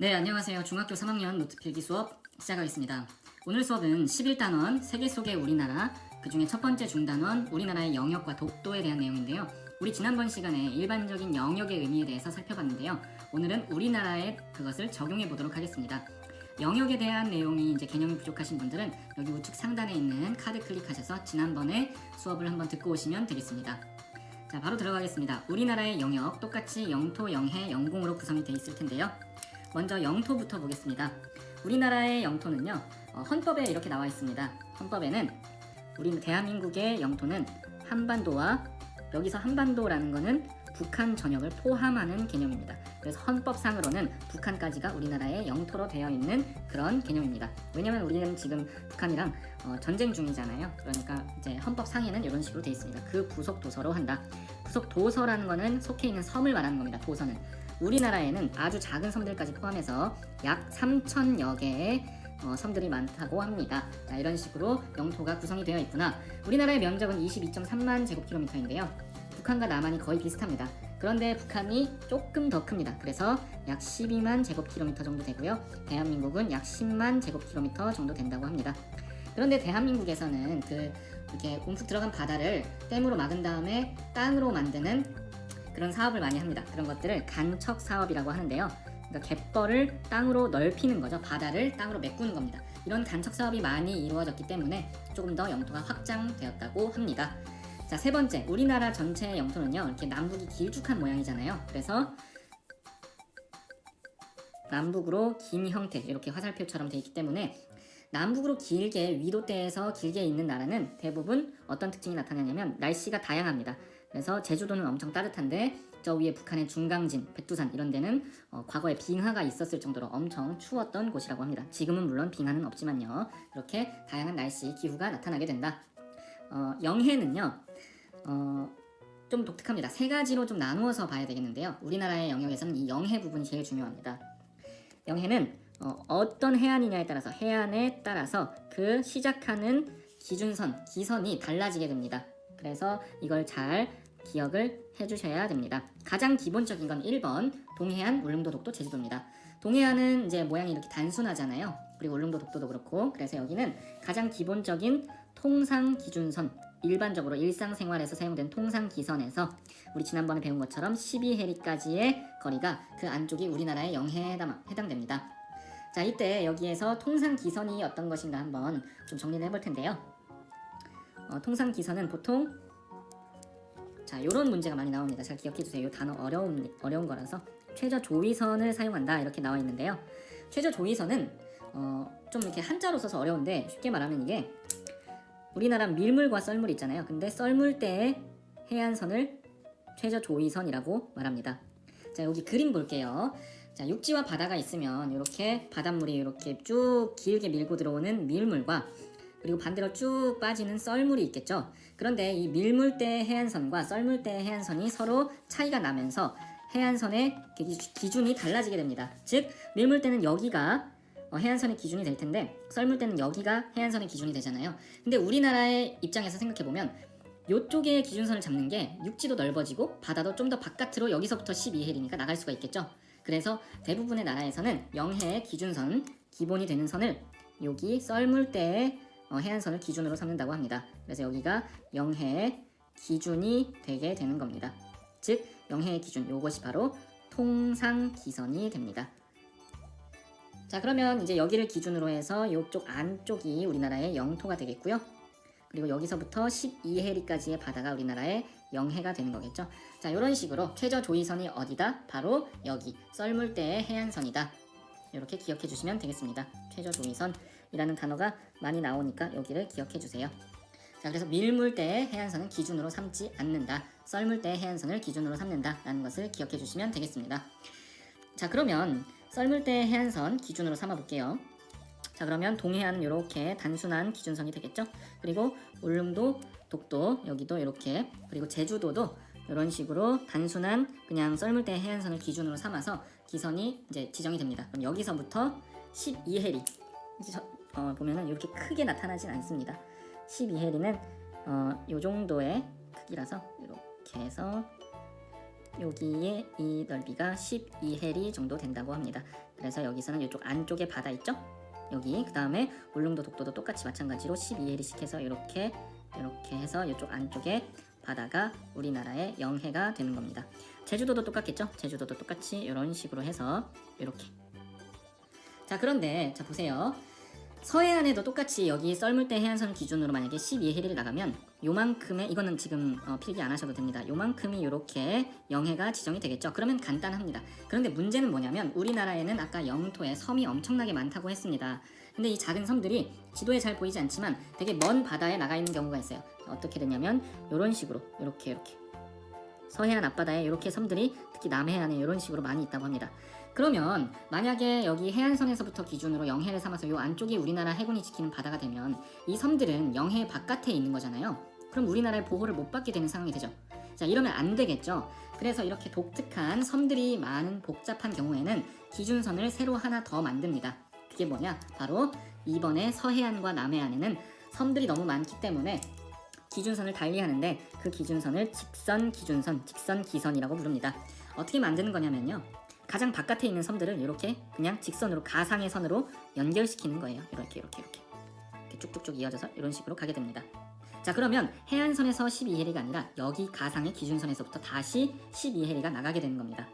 네, 안녕하세요. 중학교 3학년 노트 필기 수업 시작하겠습니다. 오늘 수업은 11단원 세계 속의 우리나라, 그 중에 첫 번째 중단원 우리나라의 영역과 독도에 대한 내용인데요. 우리 지난번 시간에 일반적인 영역의 의미에 대해서 살펴봤는데요. 오늘은 우리나라에 그것을 적용해 보도록 하겠습니다. 영역에 대한 내용이 이제 개념이 부족하신 분들은 여기 우측 상단에 있는 카드 클릭하셔서 지난번에 수업을 한번 듣고 오시면 되겠습니다. 자, 바로 들어가겠습니다. 우리나라의 영역 똑같이 영토, 영해, 영공으로 구성이 되어 있을 텐데요. 먼저 영토부터 보겠습니다. 우리나라의 영토는요, 어, 헌법에 이렇게 나와 있습니다. 헌법에는 우리 대한민국의 영토는 한반도와 여기서 한반도라는 거는 북한 전역을 포함하는 개념입니다. 그래서 헌법상으로는 북한까지가 우리나라의 영토로 되어 있는 그런 개념입니다. 왜냐면 우리는 지금 북한이랑 어, 전쟁 중이잖아요. 그러니까 이제 헌법상에는 이런 식으로 되어 있습니다. 그 부속 도서로 한다. 부속 도서라는 거는 속해 있는 섬을 말하는 겁니다. 도서는. 우리나라에는 아주 작은 섬들까지 포함해서 약 3천여 개의 어, 섬들이 많다고 합니다. 자, 이런 식으로 영토가 구성이 되어 있구나. 우리나라의 면적은 22.3만 제곱킬로미터인데요. 북한과 남한이 거의 비슷합니다. 그런데 북한이 조금 더 큽니다. 그래서 약 12만 제곱킬로미터 정도 되고요. 대한민국은 약 10만 제곱킬로미터 정도 된다고 합니다. 그런데 대한민국에서는 그 이렇게 움푹 들어간 바다를 댐으로 막은 다음에 땅으로 만드는 그런 사업을 많이 합니다. 그런 것들을 간척 사업이라고 하는데요. 그러니까 갯벌을 땅으로 넓히는 거죠. 바다를 땅으로 메꾸는 겁니다. 이런 간척 사업이 많이 이루어졌기 때문에 조금 더 영토가 확장되었다고 합니다. 자, 세 번째. 우리나라 전체의 영토는요. 이렇게 남북이 길쭉한 모양이잖아요. 그래서 남북으로 긴 형태, 이렇게 화살표처럼 되어 있기 때문에 남북으로 길게 위도대에서 길게 있는 나라는 대부분 어떤 특징이 나타나냐면 날씨가 다양합니다. 그래서 제주도는 엄청 따뜻한데 저 위에 북한의 중강진, 백두산 이런 데는 어, 과거에 빙하가 있었을 정도로 엄청 추웠던 곳이라고 합니다. 지금은 물론 빙하는 없지만요. 이렇게 다양한 날씨, 기후가 나타나게 된다. 어, 영해는요. 어, 좀 독특합니다. 세 가지로 좀 나누어서 봐야 되겠는데요. 우리나라의 영역에서는 이 영해 부분이 제일 중요합니다. 영해는 어, 떤 해안이냐에 따라서 해안에 따라서 그 시작하는 기준선, 기선이 달라지게 됩니다. 그래서 이걸 잘 기억을 해주셔야 됩니다. 가장 기본적인 건 1번 동해안, 울릉도, 독도, 제주도입니다. 동해안은 이제 모양이 이렇게 단순하잖아요. 그리고 울릉도, 독도도 그렇고 그래서 여기는 가장 기본적인 통상 기준선 일반적으로 일상생활에서 사용된 통상 기선에서 우리 지난번에 배운 것처럼 12해리까지의 거리가 그 안쪽이 우리나라의 영해에 해당, 해당됩니다. 자 이때 여기에서 통상 기선이 어떤 것인가 한번 좀 정리를 해볼 텐데요. 어, 통상 기선은 보통 자 이런 문제가 많이 나옵니다. 잘 기억해 주세요. 이 단어 어려운 어려운 거라서 최저 조위선을 사용한다 이렇게 나와 있는데요. 최저 조위선은 어, 좀 이렇게 한자로 써서 어려운데 쉽게 말하면 이게 우리나라 밀물과 썰물 있잖아요. 근데 썰물 때의 해안선을 최저 조위선이라고 말합니다. 자 여기 그림 볼게요. 자 육지와 바다가 있으면 이렇게 바닷물이 이렇게 쭉 길게 밀고 들어오는 밀물과 그리고 반대로 쭉 빠지는 썰물이 있겠죠. 그런데 이 밀물대 해안선과 썰물대 해안선이 서로 차이가 나면서 해안선의 기준이 달라지게 됩니다. 즉 밀물대는 여기가 어, 해안선의 기준이 될 텐데 썰물대는 여기가 해안선의 기준이 되잖아요. 근데 우리나라의 입장에서 생각해 보면 이쪽에 기준선을 잡는 게 육지도 넓어지고 바다도 좀 더 바깥으로 여기서부터 12해리니까 나갈 수가 있겠죠. 그래서 대부분의 나라에서는 영해의 기준선 기본이 되는 선을 여기 썰물대의 어, 해안선을 기준으로 삼는다고 합니다. 그래서 여기가 영해의 기준이 되게 되는 겁니다. 즉 영해의 기준 이것이 바로 통상 기선이 됩니다. 자 그러면 이제 여기를 기준으로 해서 이쪽 안쪽이 우리나라의 영토가 되겠고요. 그리고 여기서부터 12해리까지의 바다가 우리나라의 영해가 되는 거겠죠. 자 이런 식으로 최저 조위선이 어디다? 바로 여기 썰물대의 해안선이다. 이렇게 기억해 주시면 되겠습니다. 최저 조위선 이라는 단어가 많이 나오니까 여기를 기억해 주세요. 자, 그래서 밀물대의 해안선은 기준으로 삼지 않는다. 썰물대의 해안선을 기준으로 삼는다 라는 것을 기억해 주시면 되겠습니다. 자, 그러면 썰물대의 해안선 기준으로 삼아 볼게요. 자, 그러면 동해안은 이렇게 단순한 기준선이 되겠죠? 그리고 울릉도, 독도 여기도 이렇게 그리고 제주도도 이런 식으로 단순한 그냥 썰물대 해안선을 기준으로 삼아서 기선이 이제 지정이 됩니다. 그럼 여기서부터 12해리 어, 보면은 이렇게 크게 나타나진 않습니다. 12해리는 어, 요 정도의 크기라서 이렇게 해서 여기에 이 넓이가 12해리 정도 된다고 합니다. 그래서 여기서는 이쪽 안쪽에 바다 있죠? 여기 그 다음에 울릉도 독도도 똑같이 마찬가지로 12해리씩 해서 이렇게 이렇게 해서 이쪽 안쪽에 바다가 우리나라의 영해가 되는 겁니다. 제주도도 똑같겠죠? 제주도도 똑같이 이런 식으로 해서 이렇게. 자 그런데 자 보세요. 서해안에도 똑같이 여기 썰물대 해안선 기준으로 만약에 12해리를 나가면 요만큼의 이거는 지금 어, 필기 안 하셔도 됩니다. 요만큼이 이렇게 영해가 지정이 되겠죠. 그러면 간단합니다. 그런데 문제는 뭐냐면 우리나라에는 아까 영토에 섬이 엄청나게 많다고 했습니다. 근데 이 작은 섬들이 지도에 잘 보이지 않지만 되게 먼 바다에 나가 있는 경우가 있어요. 어떻게 되냐면 이런 식으로 이렇게 이렇게 서해안 앞바다에 이렇게 섬들이 특히 남해안에 이런 식으로 많이 있다고 합니다. 그러면 만약에 여기 해안선에서부터 기준으로 영해를 삼아서 이 안쪽이 우리나라 해군이 지키는 바다가 되면 이 섬들은 영해 바깥에 있는 거잖아요. 그럼 우리나라의 보호를 못 받게 되는 상황이 되죠. 자 이러면 안 되겠죠. 그래서 이렇게 독특한 섬들이 많은 복잡한 경우에는 기준선을 새로 하나 더 만듭니다. 그게 뭐냐? 바로 이번에 서해안과 남해안에는 섬들이 너무 많기 때문에 기준선을 달리하는데 그 기준선을 직선 기준선, 직선 기선이라고 부릅니다. 어떻게 만드는 거냐면요. 가장 바깥에 있는 섬들을 이렇게 그냥 직선으로 가상의 선으로 연결시키는 거예요. 이렇게 이렇게 이렇게 이렇게 쭉쭉쭉 이어져서 이런 식으로 가게 됩니다. 자 그러면 해안선에서 12해리가 아니라 여기 가상의 기준선에서부터 다시 12해리가 나가게 되는 겁니다.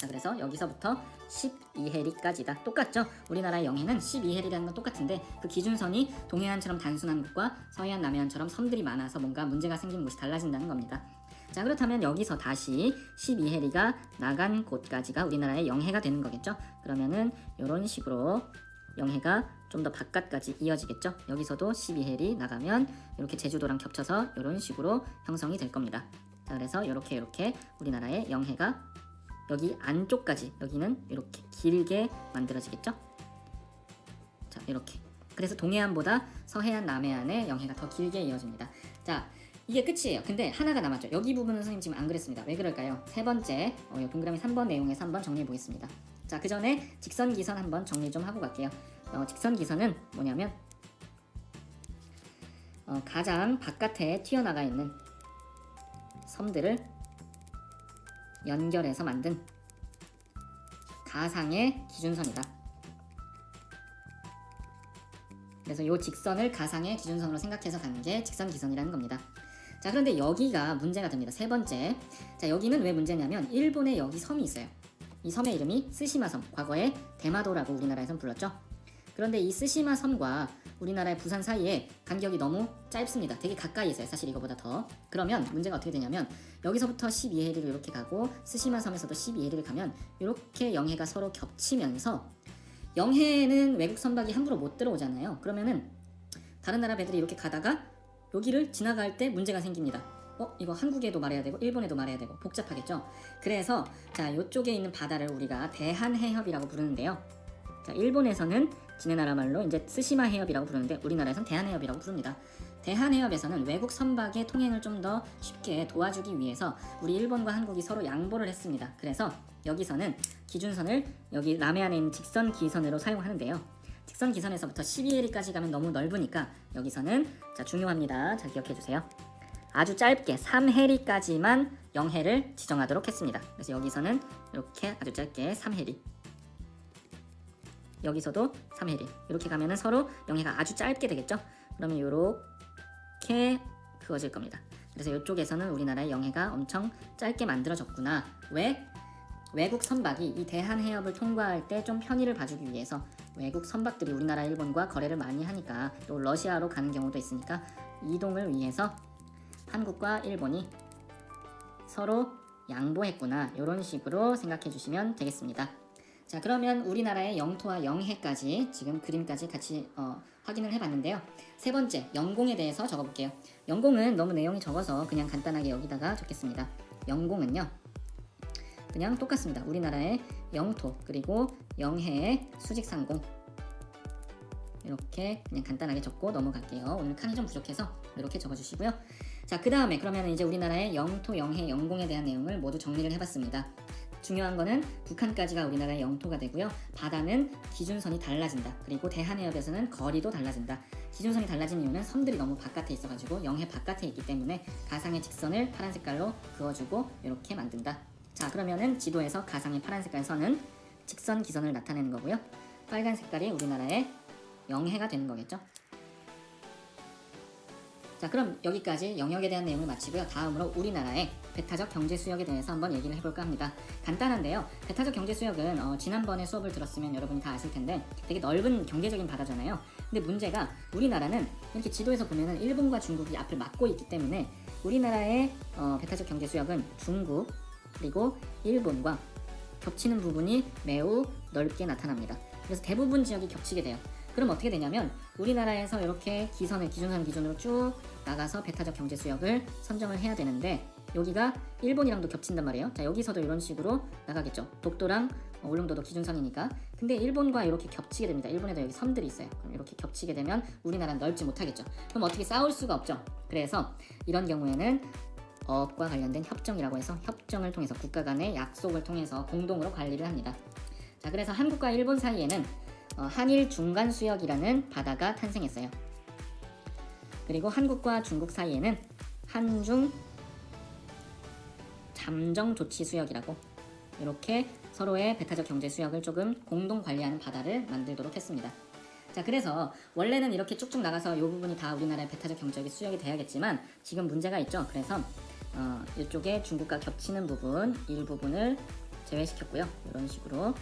자 그래서 여기서부터 12해리까지다. 똑같죠? 우리나라의 영해는 12해리라는 건 똑같은데 그 기준선이 동해안처럼 단순한 곳과 서해안 남해안처럼 섬들이 많아서 뭔가 문제가 생기는 곳이 달라진다는 겁니다. 자 그렇다면 여기서 다시 12해리가 나간 곳까지가 우리나라의 영해가 되는 거겠죠? 그러면은 이런 식으로 영해가 좀 더 바깥까지 이어지겠죠? 여기서도 12해리 나가면 이렇게 제주도랑 겹쳐서 이런 식으로 형성이 될 겁니다. 자 그래서 이렇게 이렇게 우리나라의 영해가 여기 안쪽까지 여기는 이렇게 길게 만들어지겠죠? 자 이렇게 그래서 동해안보다 서해안 남해안의 영해가 더 길게 이어집니다. 자 이게 끝이에요. 근데 하나가 남았죠. 여기 부분은 선생님 지금 안 그랬습니다. 왜 그럴까요? 세 번째 어, 이 동그라미 3번 내용에서 한번 정리해 보겠습니다. 자 그 전에 직선 기선 한번 정리 좀 하고 갈게요. 어, 직선 기선은 뭐냐면 어, 가장 바깥에 튀어나가 있는 섬들을 연결해서 만든 가상의 기준선이다. 그래서 이 직선을 가상의 기준선으로 생각해서 가는 게 직선 기선이라는 겁니다. 자 그런데 여기가 문제가 됩니다. 세 번째. 자 여기는 왜 문제냐면 일본에 여기 섬이 있어요. 이 섬의 이름이 스시마 섬. 과거에 대마도라고 우리나라에선 불렀죠. 그런데 이 스시마 섬과 우리나라의 부산 사이에 간격이 너무 짧습니다. 되게 가까이 있어요. 사실 이거보다 더. 그러면 문제가 어떻게 되냐면 여기서부터 12해리로 이렇게 가고 스시마 섬에서도 12해리를 가면 이렇게 영해가 서로 겹치면서 영해에는 외국 선박이 함부로 못 들어오잖아요. 그러면은 다른 나라 배들이 이렇게 가다가 여기를 지나갈 때 문제가 생깁니다. 어, 이거 한국에도 말해야 되고 일본에도 말해야 되고 복잡하겠죠. 그래서 자, 이쪽에 있는 바다를 우리가 대한해협이라고 부르는데요. 자, 일본에서는 지네 나라 말로 이제 스시마 해협이라고 부르는데 우리나라에선 대한해협이라고 부릅니다. 대한해협에서는 외국 선박의 통행을 좀 더 쉽게 도와주기 위해서 우리 일본과 한국이 서로 양보를 했습니다. 그래서 여기서는 기준선을 여기 남해안에 있는 직선 기선으로 사용하는데요. 직선 기선에서부터 12해리까지 가면 너무 넓으니까 여기서는 자 중요합니다. 잘 기억해 주세요. 아주 짧게 3해리까지만 영해를 지정하도록 했습니다. 그래서 여기서는 이렇게 아주 짧게 3해리 여기서도 3해리 이렇게 가면은 서로 영해가 아주 짧게 되겠죠? 그러면 이렇게 그어질 겁니다. 그래서 이쪽에서는 우리나라의 영해가 엄청 짧게 만들어졌구나. 왜? 외국 선박이 이 대한해협을 통과할 때 좀 편의를 봐주기 위해서 외국 선박들이 우리나라 일본과 거래를 많이 하니까 또 러시아로 가는 경우도 있으니까 이동을 위해서 한국과 일본이 서로 양보했구나 이런 식으로 생각해 주시면 되겠습니다. 자 그러면 우리나라의 영토와 영해까지 지금 그림까지 같이 어, 확인을 해봤는데요. 세 번째 영공에 대해서 적어볼게요. 영공은 너무 내용이 적어서 그냥 간단하게 여기다가 적겠습니다. 영공은요. 그냥 똑같습니다. 우리나라의 영토 그리고 영해의 수직상공 이렇게 그냥 간단하게 적고 넘어갈게요. 오늘 칸이 좀 부족해서 이렇게 적어주시고요. 자, 그 다음에 그러면 이제 우리나라의 영토, 영해, 영공에 대한 내용을 모두 정리를 해봤습니다. 중요한 거는 북한까지가 우리나라의 영토가 되고요. 바다는 기준선이 달라진다. 그리고 대한해협에서는 거리도 달라진다. 기준선이 달라진 이유는 섬들이 너무 바깥에 있어가지고 영해 바깥에 있기 때문에 가상의 직선을 파란 색깔로 그어주고 이렇게 만든다. 자 그러면은 지도에서 가상의 파란 색깔 선은 직선 기선을 나타내는 거고요. 빨간 색깔이 우리나라의 영해가 되는 거겠죠. 자 그럼 여기까지 영역에 대한 내용을 마치고요. 다음으로 우리나라의 배타적 경제 수역에 대해서 한번 얘기를 해볼까 합니다. 간단한데요. 배타적 경제 수역은 어, 지난번에 수업을 들었으면 여러분이 다 아실 텐데 되게 넓은 경제적인 바다잖아요. 근데 문제가 우리나라는 이렇게 지도에서 보면은 일본과 중국이 앞을 막고 있기 때문에 우리나라의 어, 배타적 경제 수역은 중국 그리고 일본과 겹치는 부분이 매우 넓게 나타납니다. 그래서 대부분 지역이 겹치게 돼요. 그럼 어떻게 되냐면 우리나라에서 이렇게 기선을 기준선 기준으로 쭉 나가서 배타적 경제 수역을 선정을 해야 되는데 여기가 일본이랑도 겹친단 말이에요. 자 여기서도 이런 식으로 나가겠죠. 독도랑 어, 울릉도도 기준선이니까. 근데 일본과 이렇게 겹치게 됩니다. 일본에도 여기 선들이 있어요. 그럼 이렇게 겹치게 되면 우리나라는 넓지 못하겠죠. 그럼 어떻게 싸울 수가 없죠. 그래서 이런 경우에는 어업과 관련된 협정이라고 해서 협정을 통해서 국가 간의 약속을 통해서 공동으로 관리를 합니다. 자, 그래서 한국과 일본 사이에는 어, 한일 중간 수역이라는 바다가 탄생했어요. 그리고 한국과 중국 사이에는 한중 잠정 조치 수역이라고 이렇게 서로의 배타적 경제 수역을 조금 공동 관리하는 바다를 만들도록 했습니다. 자, 그래서 원래는 이렇게 쭉쭉 나가서 이 부분이 다 우리나라의 배타적 경제의 수역이 돼야겠지만 지금 문제가 있죠. 그래서 어, 이쪽에 중국과 겹치는 부분 일부분을 제외시켰고요. 이런 식으로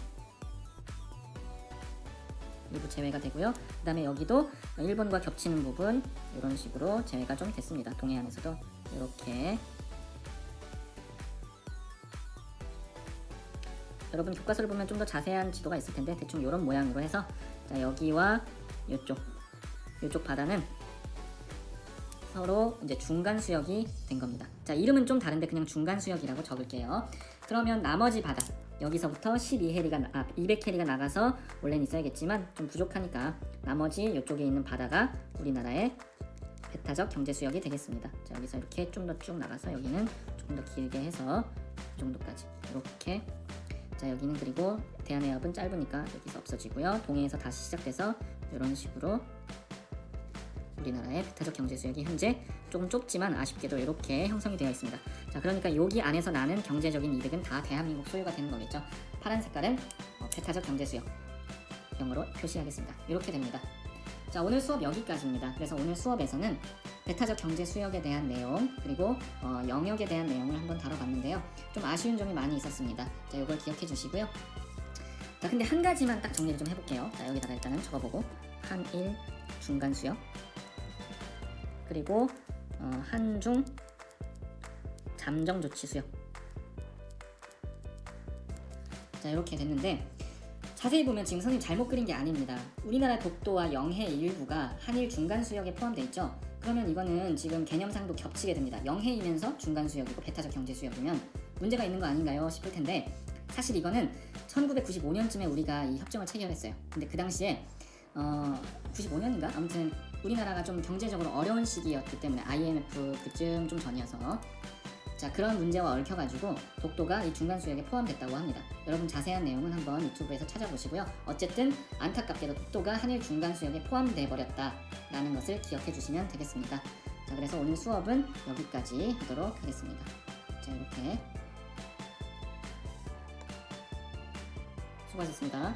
일부 제외가 되고요. 그 다음에 여기도 일본과 겹치는 부분 이런 식으로 제외가 좀 됐습니다. 동해안에서도 이렇게 여러분 교과서를 보면 좀 더 자세한 지도가 있을 텐데 대충 이런 모양으로 해서 자 여기와 이쪽 이쪽 바다는 서로 이제 중간 수역이 된 겁니다. 자 이름은 좀 다른데 그냥 중간 수역이라고 적을게요. 그러면 나머지 바다 여기서부터 12해리가 아 200해리가 나가서 원래는 있어야겠지만 좀 부족하니까 나머지 이쪽에 있는 바다가 우리나라의 배타적 경제 수역이 되겠습니다. 자 여기서 이렇게 좀 더 쭉 나가서 여기는 조금 더 길게 해서 이 정도까지 이렇게 자 여기는 그리고 대한해협은 짧으니까 여기서 없어지고요. 동해에서 다시 시작돼서 이런 식으로 우리나라의 배타적 경제 수역이 현재 조금 좁지만 아쉽게도 이렇게 형성이 되어 있습니다. 자 그러니까 여기 안에서 나는 경제적인 이득은 다 대한민국 소유가 되는 거겠죠. 파란 색깔은 어, 배타적 경제 수역 영어로 표시하겠습니다. 이렇게 됩니다. 자 오늘 수업 여기까지입니다. 그래서 오늘 수업에서는 배타적 경제 수역에 대한 내용 그리고 어, 영역에 대한 내용을 한번 다뤄봤는데요. 좀 아쉬운 점이 많이 있었습니다. 자 이걸 기억해 주시고요. 자 근데 한 가지만 딱 정리를 좀 해볼게요. 자 여기다가 일단은 적어보고 한일 중간 수역 그리고 어, 한중 잠정 조치 수역 자 이렇게 됐는데 자세히 보면 지금 선생님 잘못 그린 게 아닙니다. 우리나라 독도와 영해 일부가 한일 중간 수역에 포함되어 있죠. 그러면 이거는 지금 개념상도 겹치게 됩니다. 영해이면서 중간 수역이고 배타적 경제 수역이면 문제가 있는 거 아닌가요 싶을 텐데 사실 이거는 1995년쯤에 우리가 이 협정을 체결했어요. 근데 그 당시에 어 95년인가 아무튼 우리나라가 좀 경제적으로 어려운 시기였기 때문에 IMF 그쯤 좀 전이어서 자 그런 문제와 얽혀가지고 독도가 이 중간 수역에 포함됐다고 합니다. 여러분 자세한 내용은 한번 유튜브에서 찾아보시고요. 어쨌든 안타깝게도 독도가 한일 중간 수역에 포함돼 버렸다라는 것을 기억해 주시면 되겠습니다. 자 그래서 오늘 수업은 여기까지 하도록 하겠습니다. 자 이렇게 수고하셨습니다.